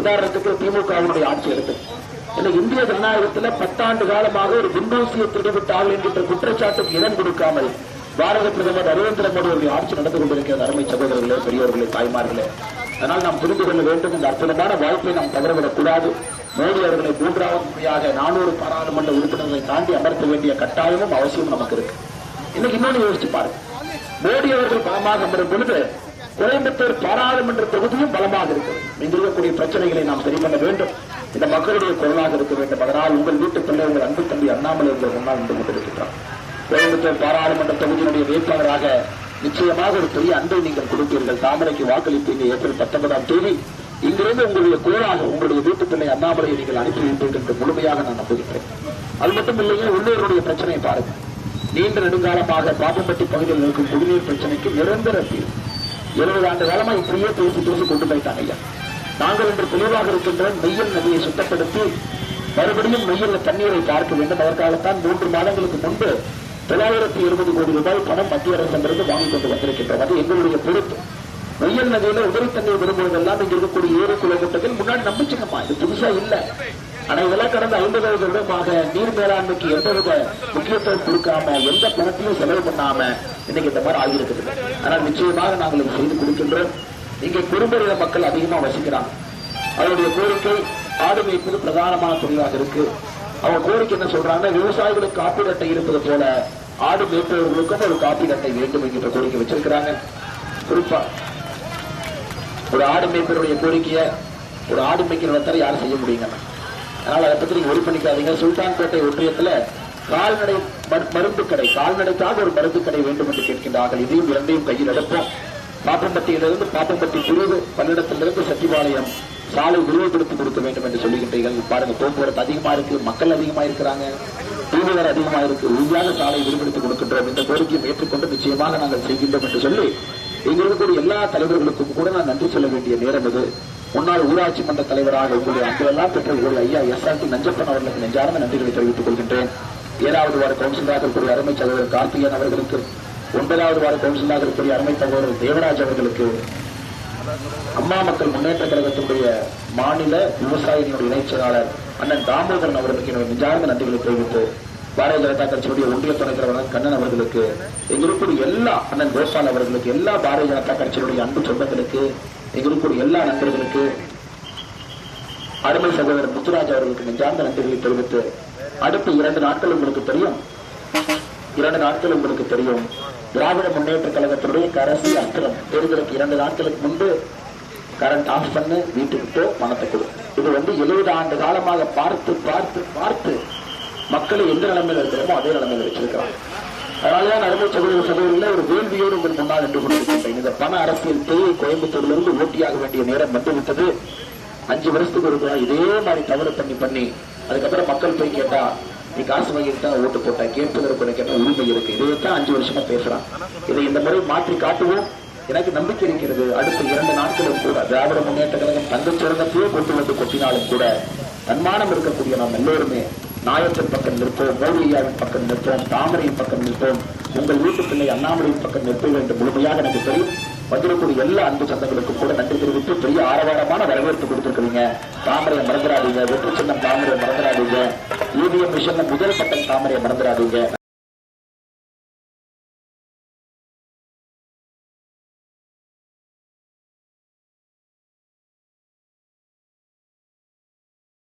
உதாரணத்துக்கு திமுகவினுடைய ஆட்சி எடுத்து. இந்த இந்திய ஜனநாயகத்தில் பத்தாண்டு காலமாக ஒரு குண்டூசியை திருடிவிட்டால் என்கின்ற குற்றச்சாட்டுக்கு இடம் கொடுக்காமல் பாரத பிரதமர் நரேந்திர மோடி அவருடைய ஆட்சி நடந்து கொண்டிருக்கிறது அருமை சகோதரர்களே பெரியவர்களே தாய்மார்களே. அதனால் நாம் புரிந்து கொள்ள வேண்டும் இந்த அற்புதமான வாய்ப்பை நாம் தவறவிடக் கூடாது மோடி அவர்களை மூன்றாவது முறையாக நானூறு பாராளுமன்ற உறுப்பினர்களை தாண்டி அமர்த்த வேண்டிய கட்டாயமும் அவசியம் நமக்கு இருக்கு. இன்னைக்கு இன்னொன்னு யோசிச்சு பாருங்க. மோடி அவர்கள் பலமாக அமரும் பொழுது கோயம்புத்தூர் பாராளுமன்ற தொகுதியும் பலமாக இருக்கிறது. இங்கிருக்கக்கூடிய பிரச்சனைகளை நாம் சரி பண்ண வேண்டும். இந்த மக்களுடைய குரலாக இருக்க வேண்டும். அதனால் உங்கள் வீட்டு பிள்ளை உங்கள் அன்பு தம்பி அண்ணாமலை உங்கள் முன்னால் நின்று கொண்டிருக்கிறார் கோயம்புத்தூர் பாராளுமன்ற தொகுதியினுடைய வேட்பாளராக நிச்சயமாக ஒரு பெரிய அன்பை நீங்கள் கொடுப்பீர்கள். தாமரைக்கு வாக்களிப்பீங்க ஏப்ரல் பத்தொன்பதாம் தேதி. இங்கிருந்து உங்களுடைய குரலாக உங்களுடைய வீட்டு பிள்ளை அண்ணாமலையை நீங்கள் அனுப்பி வைப்பீர்கள் என்று முழுமையாக நான் நம்புகிறேன் அது மட்டும் இல்லையே உள்ளூருடைய பிரச்சனையை பாருங்கள். நீண்ட நெடுங்காலமாக பாப்பம்பட்டி பகுதியில் இருக்கும் குடிநீர் பிரச்சனைக்கு நிரந்தர தீர்வு. இருபது ஆண்டு காலமா இப்படியே பேசி பேசி கொண்டு போயிட்டாங்க ஐயா. நாங்கள் இன்று தெளிவாக இருக்கின்ற மெய்யல் நதியை சுத்தப்படுத்தி மறுபடியும் மெய்யல்ல தண்ணீரை பார்க்க வேண்டும். அதற்காகத்தான் மூன்று மாதங்களுக்கு முன்பு தொள்ளாயிரத்தி இருபது கோடி ரூபாய் பணம் மத்திய அரசிடமிருந்து வாங்கிக் கொண்டு வந்திருக்கின்றோம். அது எங்களுடைய பொறுப்பு. மெய்யல் நதியில உதவி தண்ணீர் விரும்புவதெல்லாம் இங்க இருக்கக்கூடிய ஏறு குளக்கூட்டத்தில் முன்னாடி நம்பிச்சுக்கமா இது புதுசா இல்ல. ஆனா இதெல்லாம் கடந்த ஐம்பது வருடமாக நீர் மேலாண்மைக்கு எந்தவித முக்கியத்துவம் கொடுக்காம எந்த பணத்தையும் செலவு பண்ணாம இன்னைக்கு இந்த மாதிரி ஆகியிருக்குது. ஆனால் நிச்சயமாக நாங்கள் இதை செய்து கொடுக்கின்றோம். இங்கே குறும்பரின மக்கள் அதிகமா வசிக்கிறாங்க. அவருடைய கோரிக்கை ஆடு மேய்ப்பது பிரதானமான தொழிலாக இருக்கு. அவங்க கோரிக்கை என்ன சொல்றாங்கன்னா விவசாயிகளுக்கு காப்பீடு அட்டை இருப்பது போல ஆடு மேய்ப்பவர்களுக்கும் ஒரு காப்பீடு அட்டை வேண்டும் என்கின்ற கோரிக்கை வச்சிருக்கிறாங்க. குறிப்பா ஒரு ஆடு மேய்ப்பருடைய கோரிக்கையை ஒரு ஆடு மேய்க்கிற யாரும் செய்ய முடியுங்க? அதனால அதை பத்தி நீங்க ஒரி பண்ணிக்காதீங்க. சுல்தான்பேட்டை ஒன்றியத்துல கால்நடை மருந்து கடை கால்நடைக்காக ஒரு மருந்து கடை வேண்டும் என்று கேட்கின்றார்கள் இதையும் இரண்டையும் கையில் எடுப்போம். பாப்பம்பட்டியிலிருந்து பாப்பம்பட்டி பிரிவு பல்லிடத்திலிருந்து சத்திபாளையம் சாலை விரிவுபடுத்தி கொடுக்க வேண்டும் என்று சொல்லுகின்றீர்கள். பாருங்க போக்குவரத்து அதிகமா இருக்கு மக்கள் அதிகமா இருக்கிறாங்க டூவீலர் அதிகமா இருக்கு. உறுதியாக சாலை விரிவுபடுத்தி கொடுக்கின்றோம். இந்த கோரிக்கையை ஏற்றுக்கொண்டு நிச்சயமாக நாங்கள் செய்கின்றோம் என்று சொல்லி இங்க இருக்கக்கூடிய எல்லா தலைவர்களுக்கும் கூட நான் நன்றி சொல்ல வேண்டிய நேரம் இது. முன்னாள் ஊராட்சி மன்ற தலைவராக உங்களுடைய அன்பெல்லாம் பெற்ற உங்களுடைய ஐயா எஸ் ஆர் டி நஞ்சப்பன் அவர்களுக்கு நெஞ்சார்ந்த நன்றிகளை தெரிவித்துக் கொள்கின்றேன். ஏழாவது வார கவுன்சிலராக இருக்கக்கூடிய அருமை சகோதரர் கார்த்திகன் அவர்களுக்கு ஒன்பதாவது வார கவுன்சிலராக இருக்கக்கூடிய அருமை சகோதரர் தேவராஜ் அவர்களுக்கு அம்மா மக்கள் முன்னேற்ற கழகத்தினுடைய மாநில விவசாயிகளுடைய இணைச் செயலாளர் அண்ணன் தாமோதரன் அவர்களுக்கு என்னுடைய நெஞ்சார்ந்த நன்றிகளை தெரிவித்து பாரதிய ஜனதா கட்சியுடைய ஒன்றிய துணைத் தலைவர் கண்ணன் அவர்களுக்கு எங்க எல்லா அண்ணன் கோபால் அவர்களுக்கு எல்லா பாரதிய ஜனதா கட்சியினுடைய அன்பு சொந்தங்களுக்கு எங்க எல்லா நண்பர்களுக்கு அருமை சகோதரர் முத்துராஜ் அவர்களுக்கு நெஞ்சார்ந்த நன்றிகளை தெரிவித்து அடுத்த இரண்டு நாட்கள் உங்களுக்கு தெரியும். இரண்டு நாட்கள் உங்களுக்கு தெரியும். திராவிட முன்னேற்ற கழகத்தினுடைய கரசி அஸ்திரம் தேர்தலுக்கு இரண்டு நாட்களுக்கு முன்பு கரண்ட் ஆஃப் பண்ணு வீட்டுக்கு போ பணத்தை கொடு. இது வந்து எழுபது ஆண்டு காலமாக பார்த்து பார்த்து பார்த்து மக்களை எந்த நிலைமையில இருக்கிறோமோ அதே நிலைமையில வச்சிருக்கிறாங்க. அதனாலதான் நடந்த சகோதர சகோதரில் ஒரு வேள்வியோடு உங்கள் முன்னால் நின்று கொண்டிருக்கின்றேன். இந்த பண அரசியல் தேவை கோயம்புத்தூரிலிருந்து ஓட்டியாக வேண்டிய நேரம் வந்துவிட்டது. அஞ்சு வருஷத்துக்கு ஒரு தடவை இதே மாதிரி தவறு பண்ணி பண்ணி அதுக்கப்புறம் மக்கள் போய் கேட்டா நீ காசு வாங்கிட்டு தான் ஓட்டு போட்டா கேட்பதற்கு உனக்கு உரிமை இருக்கு? இதைத்தான் அஞ்சு வருஷமா பேசுறான். இதை இந்த முறை மாற்றி காட்டுவோம். எனக்கு நம்பிக்கை இருக்கிறது அடுத்த இரண்டு நாட்களும் கூட திராவிட முன்னேற்ற கழகம் தங்கச் சுரங்கத்தையே கொண்டு வந்து கொட்டினாலும் கூட தன்மானம் இருக்கக்கூடிய நாம் எல்லோருமே நாயக்கன் பக்கம் நிற்போம் மோடி பக்கம் நிற்போம் தாமரையின் பக்கம் நிற்போம் உங்கள் வீட்டு பிள்ளை அண்ணாமலையின் பக்கம் நிற்போம் என்று முழுமையாக எனக்கு தெரியும். வந்திருக்கூடிய எல்லா அன்பு சொந்தங்களுக்கும் கூட நன்றி தெரிவித்து பெரிய ஆரவாரமான வரவேற்பு கொடுத்திருக்கிறீங்க. தாமரையை மறந்துடாதீங்க வெற்றி சின்னம் தாமரையை மறந்துடாதீங்க. ஈவிஎம் மிஷன்ல முதல் பட்டம் தாமரையை மறந்துடாதீங்க.